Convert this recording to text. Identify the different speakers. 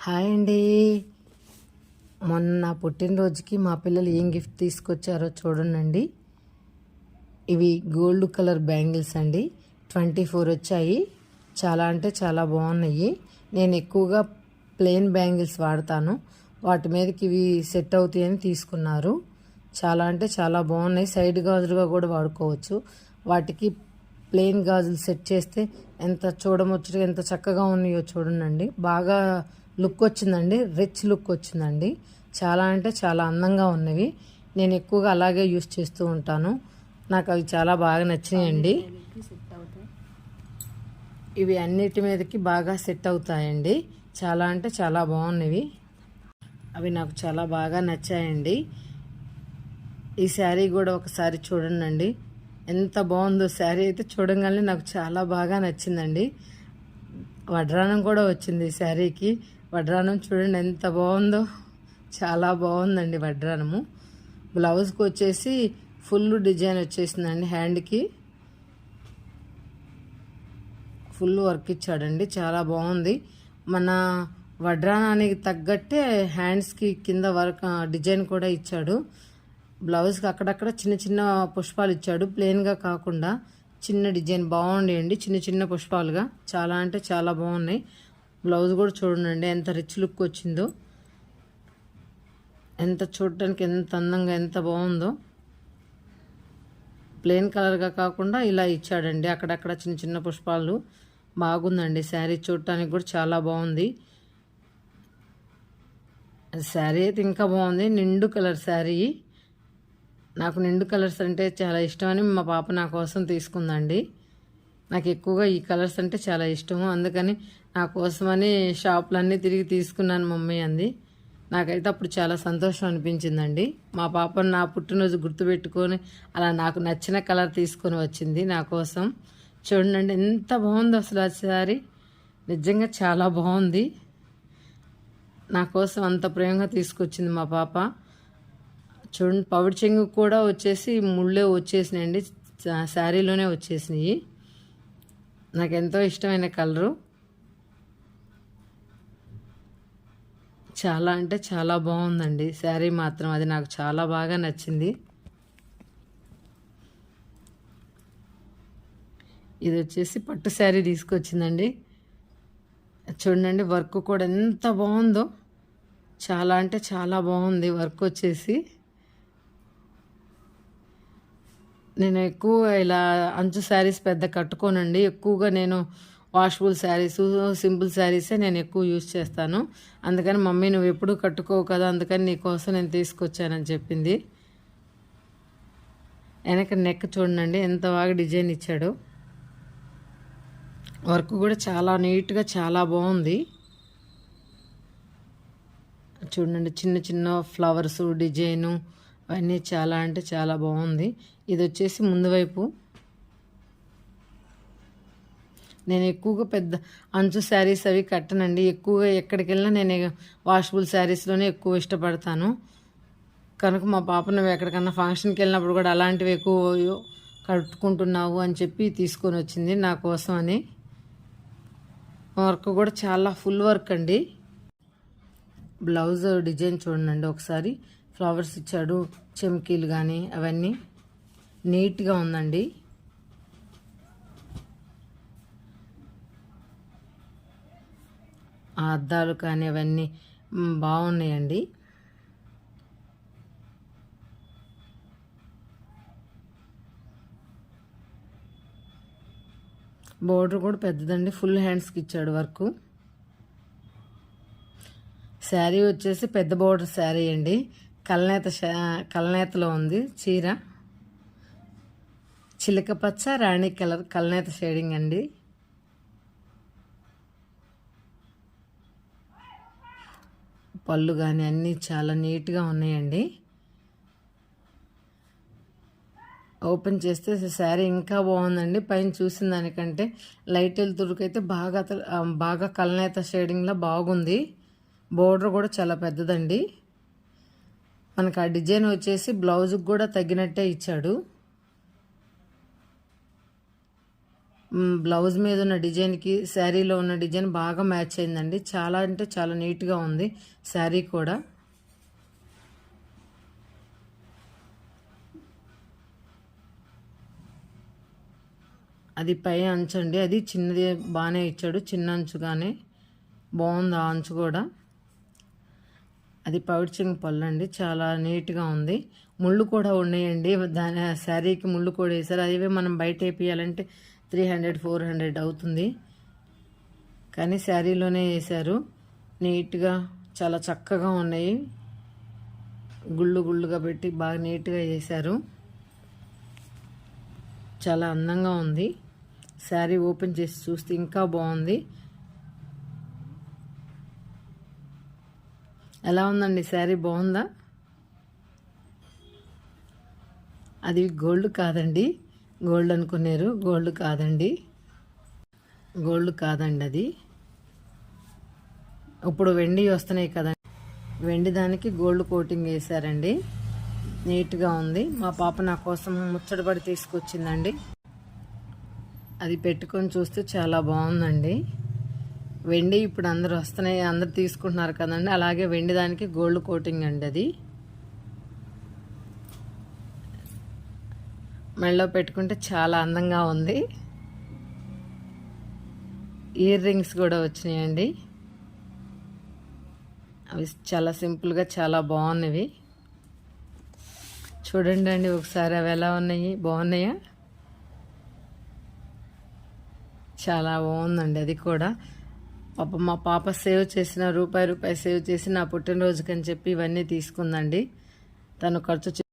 Speaker 1: Hi అండి. మొన్న పుట్టినరోజుకి మా పిల్లలు ఏం గిఫ్ట్ తీసుకొచ్చారో చూడండి ఇవి గోల్డ్ కలర్ బ్యాంగిల్స్ అండి. ట్వంటీ ఫోర్ వచ్చాయి. చాలా అంటే చాలా బాగున్నాయి. నేను ఎక్కువగా ప్లెయిన్ బ్యాంగిల్స్ వాడతాను. వాటి మీదకి ఇవి సెట్ అవుతాయని తీసుకున్నారు. చాలా అంటే చాలా బాగున్నాయి. సైడ్ గాజులుగా కూడా వాడుకోవచ్చు. వాటికి ప్లెయిన్ గాజులు సెట్ చేస్తే ఎంత చూడముచ్చటగా ఎంత చక్కగా ఉన్నాయో చూడండి బాగా లుక్ వచ్చిందండి రిచ్ లుక్ వచ్చిందండి. చాలా అంటే చాలా అందంగా ఉన్నవి. నేను ఎక్కువగా అలాగే యూస్ చేస్తూ ఉంటాను. నాకు అవి చాలా బాగా నచ్చినాయండి. ఇవి అన్నిటి మీదకి బాగా సెట్ అవుతాయండి. చాలా అంటే చాలా బాగున్నవి. అవి నాకు చాలా బాగా నచ్చాయండి. ఈ శారీ కూడా ఒకసారి చూడండి ఎంత బాగుందో శారీ అయితే చూడంగానే నాకు చాలా బాగా నచ్చిందండి. వడ్రానం కూడా వచ్చింది ఈ శారీకి. వడ్రానం చూడండి ఎంత బాగుందో. చాలా బాగుందండి వడ్రానము బ్లౌజ్కి వచ్చేసి ఫుల్ డిజైన్ వచ్చేసిందండి హ్యాండ్కి. ఫుల్ వర్క్ ఇచ్చాడండి. చాలా బాగుంది. మన వడ్రానానికి తగ్గట్టే హ్యాండ్స్కి కింద వర్క్ డిజైన్ కూడా ఇచ్చాడు. బ్లౌజ్కి అక్కడక్కడ చిన్న చిన్న పుష్పాలు ఇచ్చాడు. ప్లెయిన్గా కాకుండా చిన్న డిజైన్ బాగుండేయండి. చిన్న చిన్న పుష్పాలుగా. చాలా అంటే చాలా బాగున్నాయి. బ్లౌజ్ కూడా చూడండి ఎంత రిచ్ లుక్ వచ్చిందో. ఎంత చూడటానికి ఎంత అందంగా ఎంత బాగుందో. ప్లెయిన్ కలర్గా కాకుండా ఇలా ఇచ్చాడండి. అక్కడక్కడ చిన్న చిన్న పుష్పాలు. బాగుందండి. శారీ చూడటానికి కూడా చాలా బాగుంది. శారీ అయితే ఇంకా బాగుంది. నిండు కలర్ శారీ. నాకు నిండు కలర్స్ అంటే చాలా ఇష్టమని మా పాప నా కోసం తీసుకుందండి. నాకు ఎక్కువగా ఈ కలర్స్ అంటే చాలా ఇష్టము. అందుకని నా కోసమని షాపులన్నీ తిరిగి తీసుకున్నాను మమ్మీ అంది. నాకైతే అప్పుడు చాలా సంతోషం అనిపించిందండి. మా పాపను నా పుట్టినరోజు గుర్తుపెట్టుకొని అలా నాకు నచ్చిన కలర్ తీసుకొని వచ్చింది నా కోసం. చూడండి ఎంత బాగుందో అసలు ఆ శారీ. నిజంగా చాలా బాగుంది. నా కోసం అంత ప్రేమగా తీసుకొచ్చింది మా పాప. చూడండి పవిడి చెంగు కూడా వచ్చేసి ముళ్ళే వచ్చేసినాయండి. శారీలోనే వచ్చేసినాయి. నాకు ఎంతో ఇష్టమైన కలరు. చాలా అంటే చాలా బాగుందండి. శారీ మాత్రం అది నాకు చాలా బాగా నచ్చింది. ఇది వచ్చేసి పట్టు శారీ తీసుకొచ్చిందండి. చూడండి వర్క్ కూడా ఎంత బాగుందో. చాలా అంటే చాలా బాగుంది వర్క్ వచ్చేసి. నేను ఎక్కువ ఇలా అంచు శారీస్ పెద్ద కట్టుకోనండి. ఎక్కువగా నేను వాషబుల్ శారీస్ సింపుల్ శారీసే నేను ఎక్కువ యూజ్ చేస్తాను. అందుకని మమ్మీ నువ్వు ఎప్పుడు కట్టుకోవు కదా అందుకని నీకోసం నేను తీసుకొచ్చానని చెప్పింది. వెనక నెక్ చూడండి ఎంత బాగా డిజైన్ ఇచ్చాడు. వర్క్ కూడా చాలా నీట్గా చాలా బాగుంది. చూడండి చిన్న చిన్న ఫ్లవర్స్ డిజైను అవన్నీ చాలా అంటే చాలా బాగుంది. ఇది వచ్చేసి ముందు వైపు. నేను ఎక్కువగా పెద్ద అంచు శారీస్ అవి కట్టనండి. ఎక్కువగా ఎక్కడికి వెళ్ళినా నేను వాషబుల్ శారీస్లోనే ఎక్కువ ఇష్టపడతాను. కనుక మా పాప నువ్వు ఎక్కడికన్నా ఫంక్షన్కి వెళ్ళినప్పుడు కూడా అలాంటివి ఎక్కువ కట్టుకుంటున్నావు అని చెప్పి తీసుకొని వచ్చింది నా కోసం అని. వర్క్ కూడా చాలా ఫుల్ వర్క్ అండి. బ్లౌజ్ డిజైన్ చూడండి ఒకసారి. ఫ్లవర్స్ ఇచ్చాడు చెమ్కీలు కానీ అవన్నీ నీట్గా ఉందండి. ఆ అద్దాలు కానీ అవన్నీ బాగున్నాయండి. బోర్డర్ కూడా పెద్దదండి ఫుల్ హ్యాండ్స్కి ఇచ్చాడు వర్క్. శారీ వచ్చేసి పెద్ద బోర్డర్ శారీ అండి. కల్నేత కల్నేతలో ఉంది చీర. చిలక పచ్చ రాణి కలర్ కల్నేత షేడింగ్ అండి. పళ్ళు కానీ అన్నీ చాలా నీట్గా ఉన్నాయండి. ఓపెన్ చేస్తే శారీ ఇంకా బాగుందండి. పైన చూసిన దానికంటే లైట్ వెళ్తురుకైతే బాగా బాగా కలనేత షేడింగ్లో బాగుంది. బోర్డర్ కూడా చాలా పెద్దదండి. మనకు ఆ డిజైన్ వచ్చేసి బ్లౌజ్కి కూడా తగ్గినట్టే ఇచ్చాడు. బ్లౌజ్ మీద ఉన్న డిజైన్కి శారీలో ఉన్న డిజైన్ బాగా మ్యాచ్ అయిందండి. చాలా అంటే చాలా నీట్గా ఉంది శారీ కూడా. అది పై అంచు అండి. అది చిన్నది బాగానే ఇచ్చాడు. చిన్న అంచుగానే బాగుంది ఆ అంచు కూడా. అది పౌడ్చింగ్ పళ్ళు అండి చాలా నీట్గా ఉంది. ముళ్ళు కూడా ఉన్నాయండి. దాని శారీకి ముళ్ళు కూడా వేసారు. అదే మనం బయట వేపియాలంటే త్రీ హండ్రెడ్ ఫోర్ హండ్రెడ్ అవుతుంది. కానీ శారీలోనే వేశారు నీట్గా చాలా చక్కగా ఉన్నాయి. గుళ్ళు గుళ్ళుగా పెట్టి బాగా నీట్గా చేశారు చాలా అందంగా ఉంది. శారీ ఓపెన్ చేసి చూస్తే ఇంకా బాగుంది. ఎలా ఉందండి శారీ? బాగుందా? అది గోల్డ్ కాదండి. గోల్డ్ అనుకున్నారు. గోల్డ్ కాదండి. గోల్డ్ కాదండి అది. ఇప్పుడు వెండి వస్తున్నాయి కదండి వెండి దానికి గోల్డ్ కోటింగ్ వేశారండి. నీట్గా ఉంది. మా పాప నా కోసం ముచ్చటపడి తీసుకొచ్చిందండి. అది పెట్టుకొని చూస్తే చాలా బాగుందండి. వెండి ఇప్పుడు అందరు వస్తున్నాయి అందరు తీసుకుంటున్నారు కదండి. అలాగే వెండి దానికి గోల్డ్ కోటింగ్ అండి అది. మెడలో పెట్టుకుంటే చాలా అందంగా ఉంది. ఇయర్ రింగ్స్ కూడా వచ్చినాయండి. అవి చాలా సింపుల్గా చాలా బాగున్నవి. చూడండి అండి ఒకసారి అవి ఎలా ఉన్నాయి బాగున్నాయా? చాలా బాగుందండి అది కూడా. పాప మా పాప సేవ్ చేసిన రూపాయి రూపాయి సేవ్ చేసి నా పుట్టినరోజుకని చెప్పి ఇవన్నీ తీసుకుందండి. తను ఖర్చు